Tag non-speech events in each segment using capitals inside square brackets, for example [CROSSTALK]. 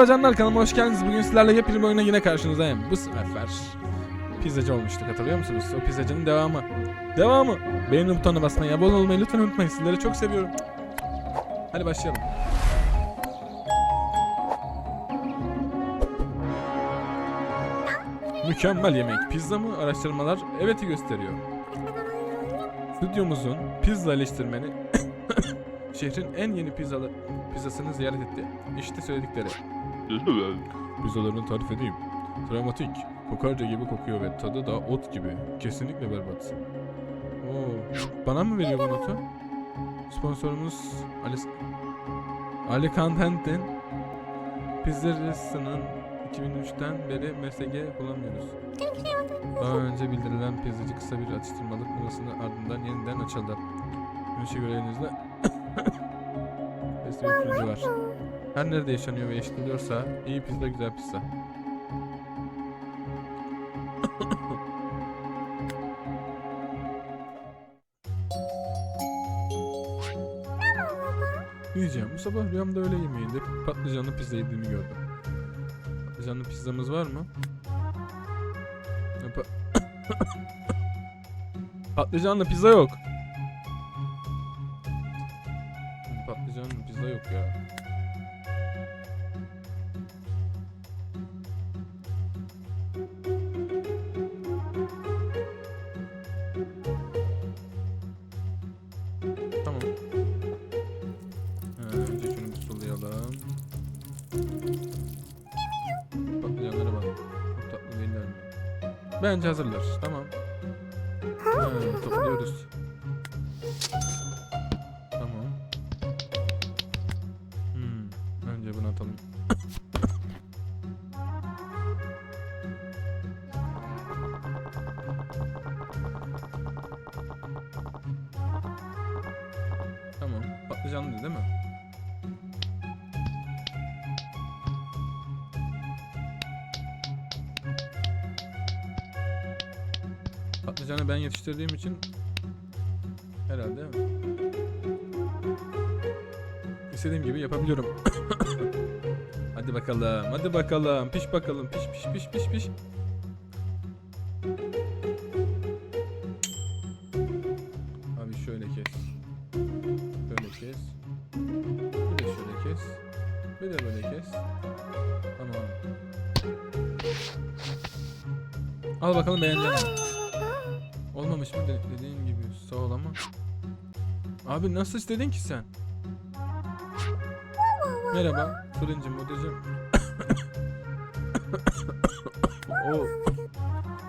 Merhaba canlar kanalıma hoş geldiniz. Bugün sizlerle yepyeni bir oyuna yine karşınızdayım. Bu sefer pizzacı olmuştuk hatırlıyor musunuz? O pizzacının devamı. Devamı. Beğeni butonuna basmayı, abone olmayı lütfen unutmayın. Sizleri çok seviyorum. Hadi başlayalım. Mükemmel yemek. Pizza mı? Araştırmalar evet'i gösteriyor. Stüdyomuzun pizza eleştirmeni [COUGHS] [COUGHS] şehrin en yeni pizzalı pizzasını ziyaret etti. İşte söyledikleri. Pizzalarını tarif edeyim. Dramatik, kokarca gibi kokuyor ve tadı da ot gibi. Kesinlikle berbat. Oo, bana mı veriyor bu notu? Sponsorumuz Ali Alicantent'in pizzerisinin 2003'ten beri MSG kullanmıyoruz. Daha önce bildirilen pizzacı kısa bir atıştırmalık molasının ardından yeniden açıldı. Görevinizle Beste [LAUGHS] fırıncı var. Her nerede yaşanıyor ve yaşanılıyorsa iyi pizza güzel pizza. [COUGHS] Diyeceğim bu sabah rüyamda öğle yemeğinde patlıcanlı pizza yediğimi gördüm. Patlıcanlı pizzamız var mı? [COUGHS] Patlıcanlı pizza yok. Bence hazırlar. Tamam. Ha, topluyoruz. Tamam. Hmm, önce bunu atalım. Tamam. Patlıcanlı değil mi? Patlıcanı ben yetiştirdiğim için herhalde istediğim gibi yapabiliyorum. [COUGHS] hadi bakalım, hadi bakalım. Piş bakalım. Piş piş piş piş piş. Abi şöyle kes. Böyle kes. Bir de şöyle kes. Bir de böyle kes. Tamam. Al bakalım beğendin mi? Olmamış mı De- dediğin gibi sağ ol ama. Abi nasıl istedin ki sen? Merhaba fırıncı modacım. [COUGHS] o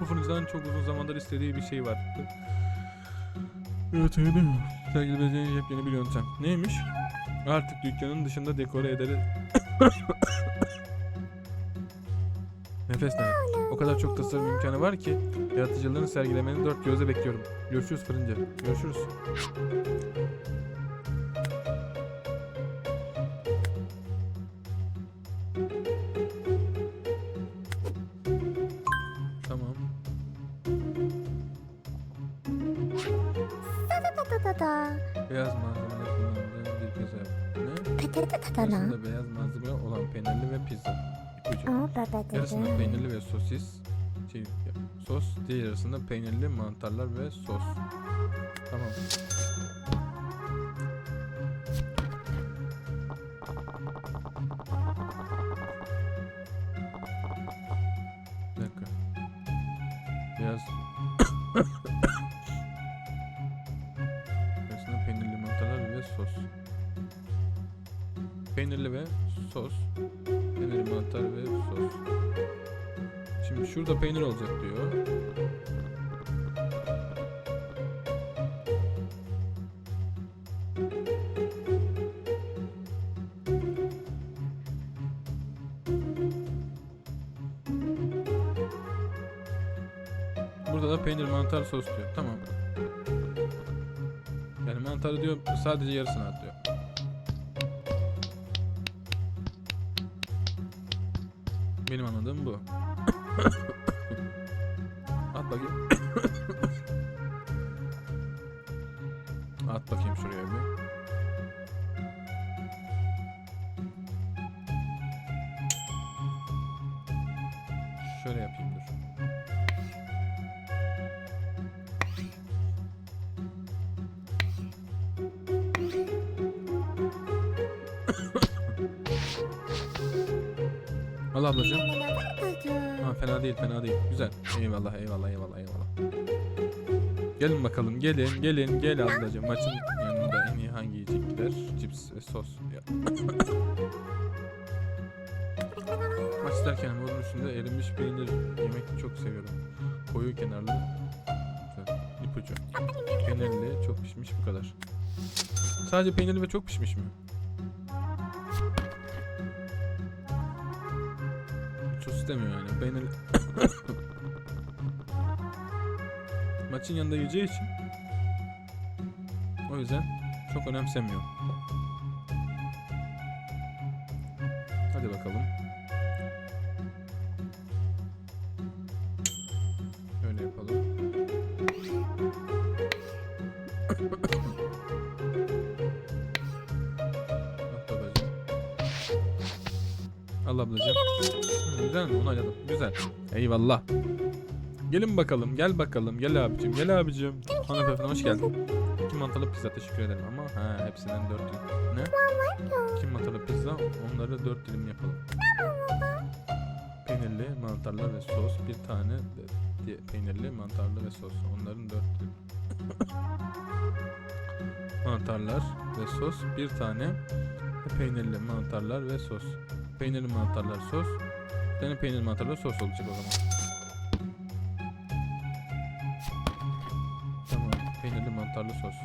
bu fırıncıdan çok uzun zamandır istediği bir şey var. Evet öyle mi? Sergilebileceğin yepyeni bir yöntem. Neymiş? Artık dükkanın dışında dekore ederiz. [COUGHS] Nefes ne? kadar çok tasarım imkanı var ki yaratıcılığını sergilemeni dört gözle bekliyorum. Görüşürüz fırınca. Görüşürüz. Tamam. Beyaz malzemeler kullanıldığı bir pizza. Ne? Patatatana. Aslında beyaz malzeme olan peynirli ve pizza çocuk. Yarısında peynirli ve sosis. Şey, sos diğer yarısında peynirli mantarlar ve sos. Tamam. Da peynir mantar sos diyor. Tamam. Yani mantarı diyor sadece yarısını Al ablacığım. Ha, fena değil fena değil. Güzel. Eyvallah eyvallah eyvallah eyvallah. Gelin bakalım gelin gelin gel ablacığım. Maçın yanında en iyi hangi yiyecek gider? Cips ve sos. [COUGHS] Maç derken bunun üstünde erimiş peynir yemek çok seviyorum. Koyu kenarlı. İpucu. Peynirli çok pişmiş bu kadar. Sadece peynirli ve çok pişmiş mi? İstemiyor yani. Peynirli. [LAUGHS] Maçın yanında yiyeceği için. O yüzden çok önemsemiyor. Hadi bakalım. Al ablacığım. Hı, Güzel mi? Onayladım. Güzel. Eyvallah. Gelin bakalım. Gel bakalım. Gel abicim. Gel abicim. Hanımefendi hoş geldin. İki mantarlı pizza teşekkür ederim ama ha hepsinden dört dilim. Ne? İki mantarlı pizza onları dört dilim yapalım. Peynirli, mantarlı ve sos. Bir tane de, peynirli, mantarlı ve sos. Onların dört dilim. mantarlar ve sos. Bir tane peynirli, mantarlar ve sos. Peynirli, mantarlar, sos. Bir tane peynirli, mantarlar, sos olacak o zaman. Tamam. Peynirli, mantarlı sos.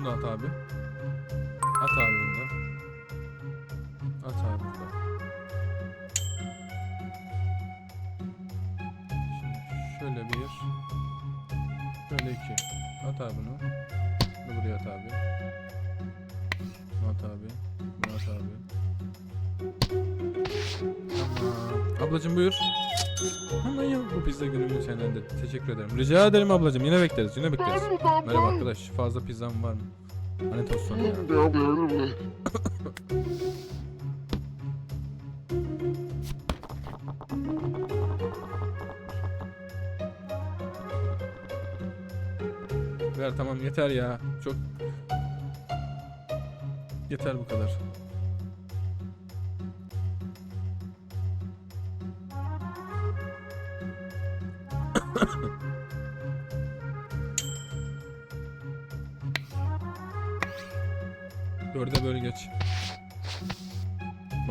Bunu da at abi. At abi bunu da. At abi bunu da. Şimdi şöyle bir. Şöyle iki. At abi bunu. Bunu buraya at abi. Bunu at abi. Bunu at abi. Tamam. Ablacım buyur. Hemen ya bu pizza günümün senden de teşekkür ederim. Rica ederim ablacım yine bekleriz yine bekleriz. Merhaba arkadaş fazla pizzam var mı? Lanet olsun ya. Ver tamam yeter ya. Çok yeter bu kadar.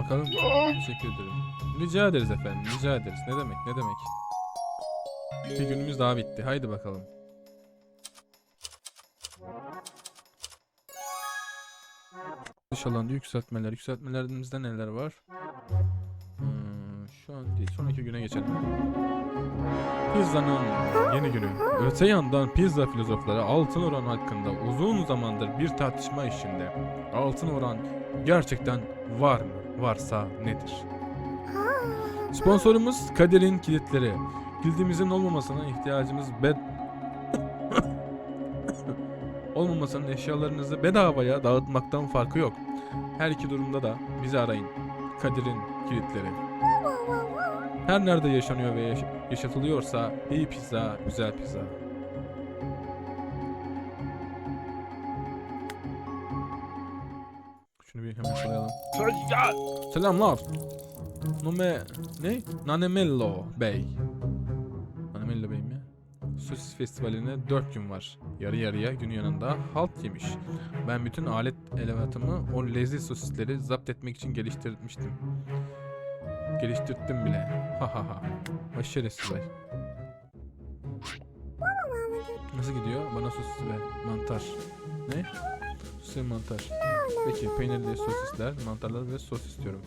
Bakalım. Teşekkür ederim. Rica ederiz efendim. Rica ederiz. Ne demek? Ne demek? Bir günümüz daha bitti. Haydi bakalım. Dış alanda yükseltmeler. Yükseltmelerimizde neler var? Sonraki güne geçelim. Pizzanın yeni günü. Öte yandan pizza filozofları altın oran hakkında uzun zamandır bir tartışma içinde. Altın oran gerçekten var mı? Varsa nedir? Sponsorumuz Kadir'in kilitleri. Kilidimizin olmamasına ihtiyacımız bed... [COUGHS] olmamasının eşyalarınızı bedavaya dağıtmaktan farkı yok. Her iki durumda da bizi arayın. Kadir'in kilitleri. Her nerede yaşanıyor ve yaş- yaşatılıyorsa iyi pizza, güzel pizza. Şunu bir hemen koyalım. Selamlar. Nome ne? Nanemello Bey. Nanemello Bey mi? Sosis Festivali'ne 4 gün var. Yarı yarıya gün yanında halt yemiş. Ben bütün alet elevatımı o lezzetli sosisleri zapt etmek için geliştirmiştim. Geliştirdim bile. Ha ha ha. Başarısız Bey. Nasıl gidiyor? Bana sosis ve mantar. Ne? Sosis mantar. Peki peynirli sosisler, mantarlar ve sos istiyorum.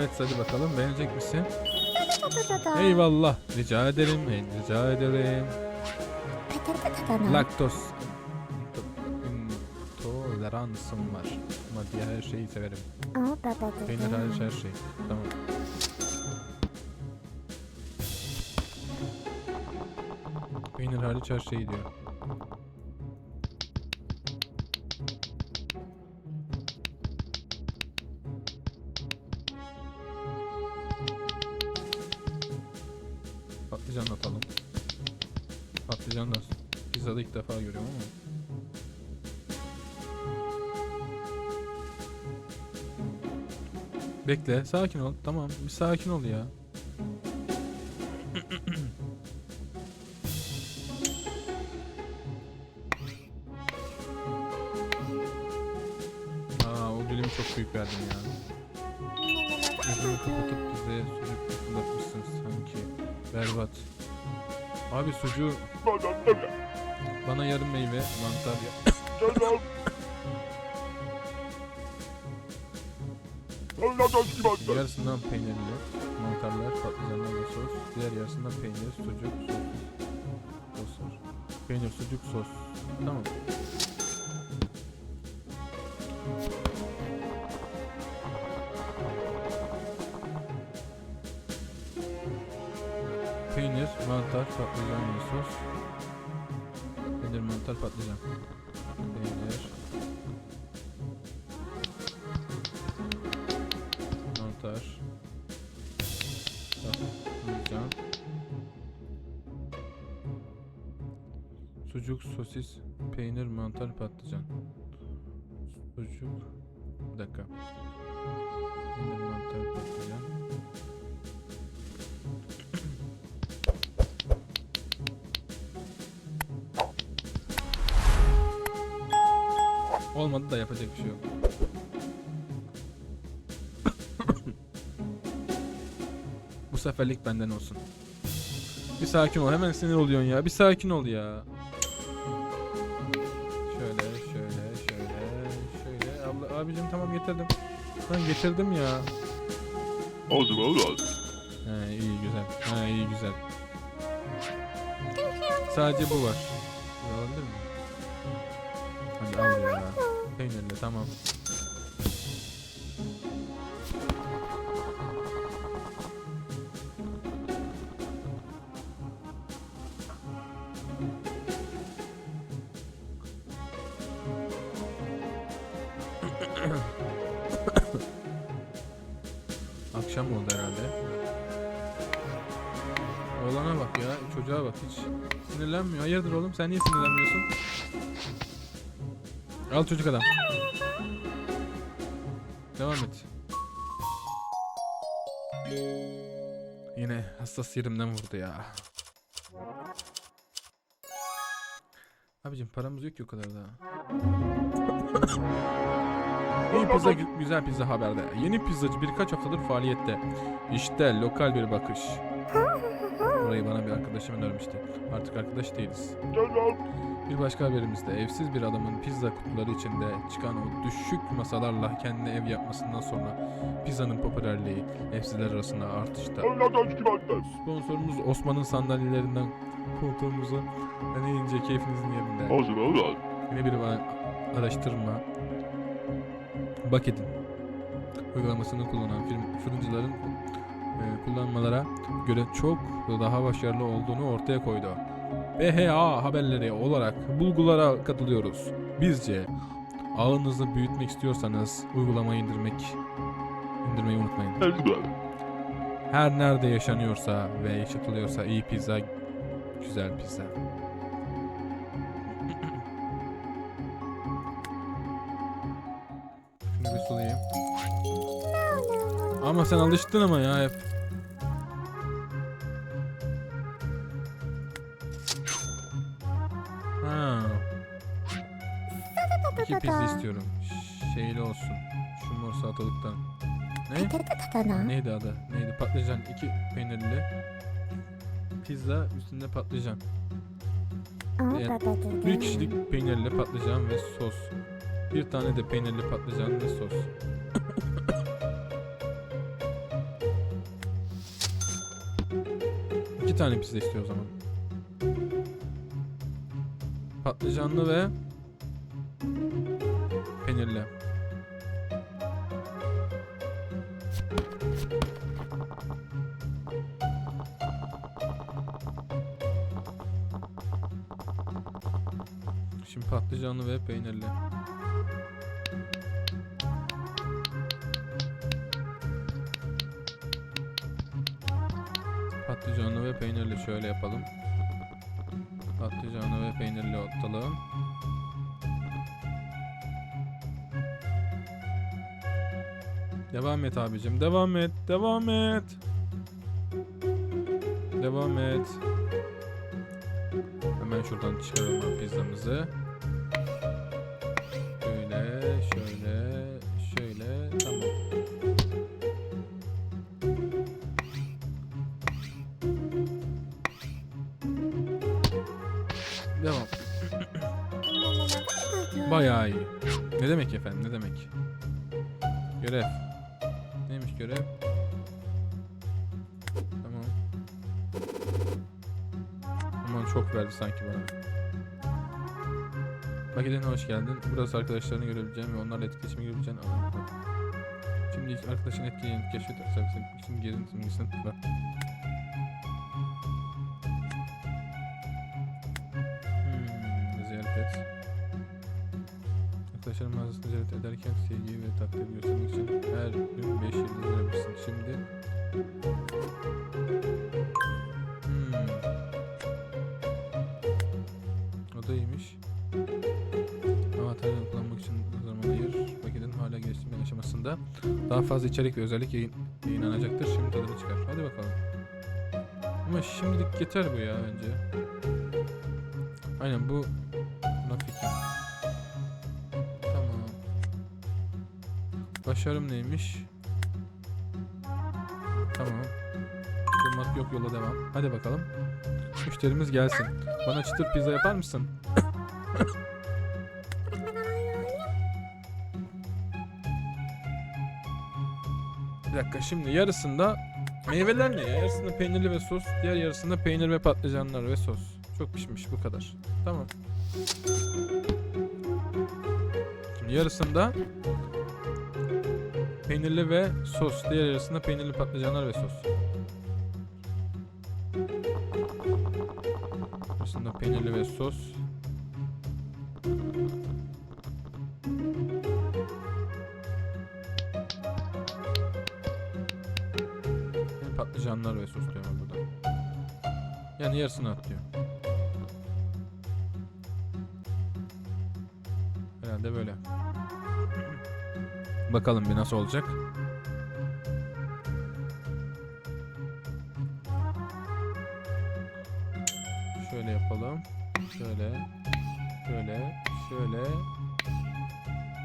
Evet hadi bakalım beğenecek misin? Eyvallah. Rica ederim. Rica ederim. Laktoz intoleransım var. Ama diğer her şeyi severim. Peynir hariç her şey. Tamam. Peynir hariç her şeyi diyor. Patlıcan atalım. Patlıcan da pizzada ilk defa görüyorum ama. Bekle, sakin ol. Tamam, bir sakin ol ya. Sucuğu bana yarım meyve, mantar ya. Yarısından peynirli, mantarlar, patlıcanlar ve sos. Diğer yarısından peynir, sucuk, sos. Sos. Peynir, sucuk, sos. Tamam. Mantar, patlıcan ve sos. Peynir, mantar, patlıcan. Peynir. Mantar. Patlıcan. Sucuk, sosis, peynir, mantar, patlıcan. Sucuk. Bir dakika. Olmadı da yapacak bir şey yok. Bu seferlik benden olsun. Bir sakin ol. Hemen sinir oluyorsun ya. Bir sakin ol ya. Şöyle, şöyle, şöyle, şöyle. Abla, abicim tamam getirdim. Ben getirdim ya. He iyi güzel. He iyi güzel. Sadece bu var. Peynirli tamam. [COUGHS] Akşam oldu herhalde. Oğlana bak ya, çocuğa bak hiç sinirlenmiyor. Hayırdır oğlum sen niye sinirlenmiyorsun? Al çocuk adam. Devam et. Yine hassas yerimden vurdu ya. Abicim paramız yok ki o kadar da. [LAUGHS] İyi pizza, gü- güzel pizza haberde. Yeni pizzacı birkaç haftadır faaliyette. İşte lokal bir bakış. [LAUGHS] Burayı bana bir arkadaşım önermişti. Artık arkadaş değiliz. Bir başka haberimizde evsiz bir adamın pizza kutuları içinde çıkan o düşük masalarla kendine ev yapmasından sonra pizzanın popülerliği evsizler arasında artışta. Sponsorumuz Osman'ın sandalyelerinden koltuğumuzu hani ince keyfinizin yerinde. Yine bir araştırma. Bak edin. Uygulamasını kullanan fırıncıların e, kullanmalara göre çok daha başarılı olduğunu ortaya koydu. BHA haberleri olarak bulgulara katılıyoruz. Bizce ağınızı büyütmek istiyorsanız uygulamayı indirmek indirmeyi unutmayın. Her nerede yaşanıyorsa ve yaşatılıyorsa iyi pizza, güzel pizza. Şunu bir sulayayım. Ama sen alıştın ama ya hep. Ha. İki pizza istiyorum. Şeyli olsun. Şu mor salatalıktan. Ne? Neydi adı? Neydi? Patlıcan. iki peynirli. Pizza üstünde patlıcan. Yani bir kişilik peynirli patlıcan ve sos. Bir tane de peynirli patlıcan ve sos. Tane pizza istiyor o zaman. Patlıcanlı ve peynirli. Şimdi patlıcanlı ve peynirli. Ve peynirli şöyle yapalım. Patlıcanlı ve peynirli atalım. Devam et abicim. Devam et. Devam et. Devam et. Hemen şuradan çıkaralım pizzamızı. Bayağı iyi. Ne demek efendim? Ne demek? Görev. Neymiş görev? Tamam. Aman çok verdi sanki bana. Paketine hoş geldin. Burası arkadaşlarını görebileceğin ve onlarla etkileşime girebileceğin alan. Şimdi arkadaşın etkilerini keşfet. Servise için geri simgesine tıkla. Arkadaşların mağazasını ziyaret ederken sevgiyi ve takdiri göstermek için her gün 5 yıldız verebilirsin. Şimdi Hmm. O da iyiymiş. Avatarını kullanmak için zaman ayır. Paketin hala geliştirme aşamasında. Daha fazla içerik ve özellik yayın, yayınlanacaktır. Şimdi tadını çıkar. Hadi bakalım. Ama şimdilik yeter bu ya bence. Aynen bu Başarım neymiş? Tamam. Durmak yok yola devam. Hadi bakalım. Müşterimiz gelsin. Bana çıtır pizza yapar mısın? Bir dakika şimdi yarısında meyveler ne ya? Yarısında peynirli ve sos, diğer yarısında peynir ve patlıcanlar ve sos. Çok pişmiş bu kadar. Tamam. Şimdi yarısında peynirli ve sos, diğer yarısında peynirli patlıcanlar ve sos. Yarısında peynirli ve sos. Patlıcanlar ve sos diyor burada. Yani yarısını at. Bakalım bir nasıl olacak. Şöyle yapalım. Şöyle. Şöyle. Şöyle.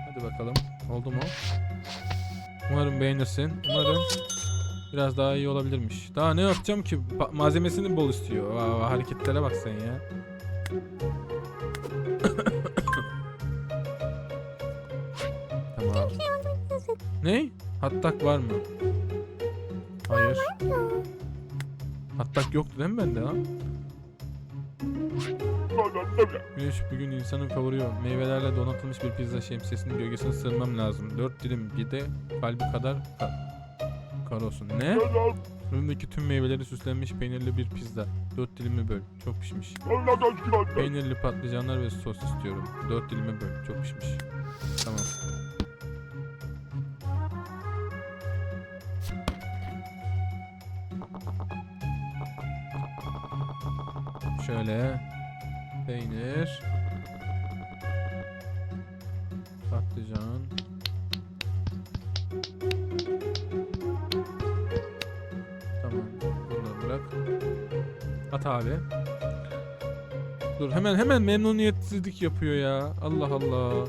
Hadi bakalım. Oldu mu? Umarım beğenirsin. Umarım biraz daha iyi olabilirmiş. Daha ne yapacağım ki? Malzemesini bol istiyor. Vay, hareketlere bak sen ya. Hattak var mı? Hayır. Hattak yoktu değil mi bende lan? Güneş bugün insanın favori. Meyvelerle donatılmış bir pizza şemsiyesinin gölgesine sığınmam lazım. Dört dilim bir de kalbi kadar ka kar olsun. Ne? Önümdeki tüm meyveleri süslenmiş peynirli bir pizza. Dört dilimi böl. Çok pişmiş. Peynirli patlıcanlar ve sos istiyorum. Dört dilimi böl. Çok pişmiş. Tamam. Şöyle. Peynir. Patlıcan. Tamam. Bunu bırak. At abi. Dur hemen hemen memnuniyetsizlik yapıyor ya. Allah Allah.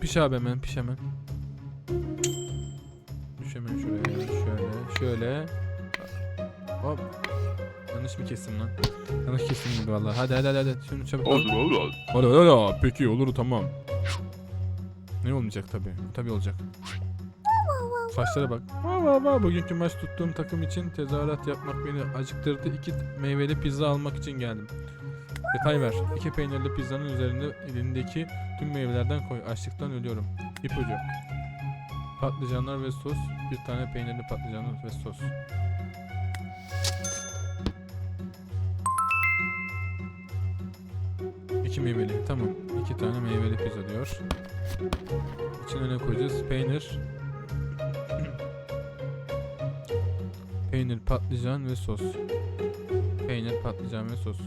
Piş abi hemen piş hemen. Düş hemen şuraya. Şöyle şöyle. Yanlış mı kestim lan? Yanlış kestim gibi vallahi. Hadi hadi hadi hadi. Şunu çabuk. al. Hadi hadi hadi. Peki olur tamam. Ne olmayacak tabi. Tabi olacak. Saçlara bak. Vaa vaa vaa. Bugünkü maç tuttuğum takım için tezahürat yapmak beni acıktırdı. İki meyveli pizza almak için geldim. Detay ver. İki peynirli pizzanın üzerinde elindeki tüm meyvelerden koy. Açlıktan ölüyorum. İpucu. Patlıcanlar ve sos. Bir tane peynirli patlıcanlar ve sos. Meyveli. Tamam. İki tane meyveli pizza diyor. İçine ne koyacağız? Peynir. [CLEARS THROAT] Peynir, patlıcan ve sos. Peynir, patlıcan ve sos.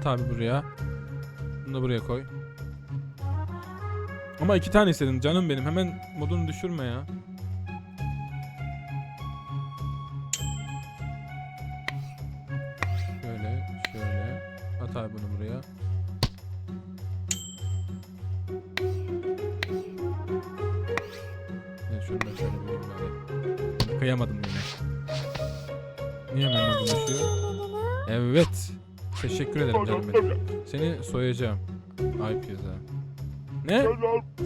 At abi buraya. Bunu da buraya koy. Ama iki tane istedim canım benim. Hemen modunu düşürme ya. Şöyle, şöyle. At abi bunu buraya. Evet, şunu da şöyle bir bari. Kıyamadım yine. Niye hemen modunu düşüyor? Evet. Teşekkür ederim canım benim. Seni soyacağım. Ay pizza. Ne?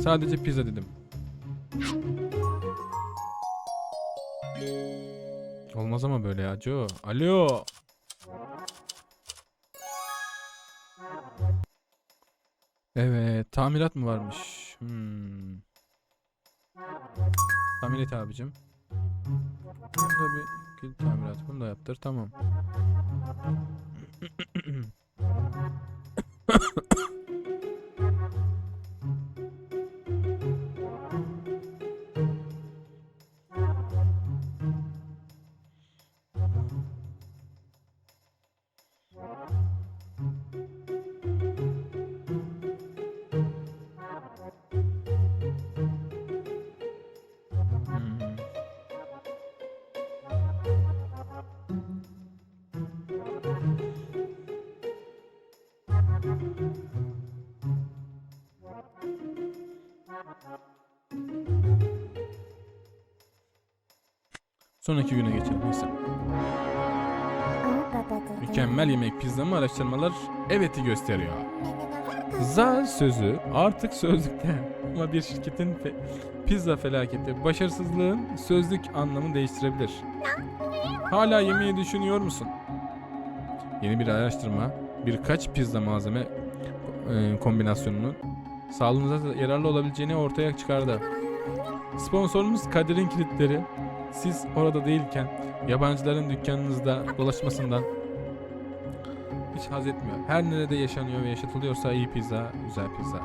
Sadece pizza dedim. Olmaz ama böyle ya Joe. Alo. Evet, tamirat mı varmış? Hmm. Tamir et abicim. Burada bir kilit tamirat. Bunu da yaptır. Tamam. Mm-hmm. [COUGHS] [COUGHS] Sonraki güne geçelim. Neyse. Mükemmel yemek pizza mı araştırmalar evet'i gösteriyor. Za sözü artık sözlükte [LAUGHS] ama bir şirketin fe- pizza felaketi başarısızlığın sözlük anlamı değiştirebilir. Hala yemeği düşünüyor musun? Yeni bir araştırma birkaç pizza malzeme e, kombinasyonunun sağlığınıza yararlı olabileceğini ortaya çıkardı. Sponsorumuz Kadir'in kilitleri siz orada değilken yabancıların dükkanınızda dolaşmasından hiç haz etmiyor. Her nerede yaşanıyor ve yaşatılıyorsa iyi pizza, güzel pizza.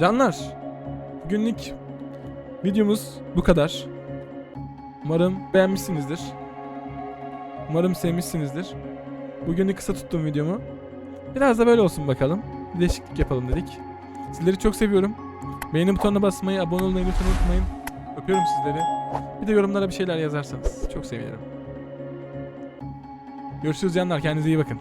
Canlar, bugünlük videomuz bu kadar. Umarım beğenmişsinizdir. Umarım sevmişsinizdir. Bugünlük kısa tuttum videomu. Biraz da böyle olsun bakalım. Bir değişiklik yapalım dedik. Sizleri çok seviyorum. Beğeni butonuna basmayı, abone olmayı lütfen unutmayın. Öpüyorum sizleri. Bir de yorumlara bir şeyler yazarsanız çok sevinirim. Görüşürüz canlar. Kendinize iyi bakın.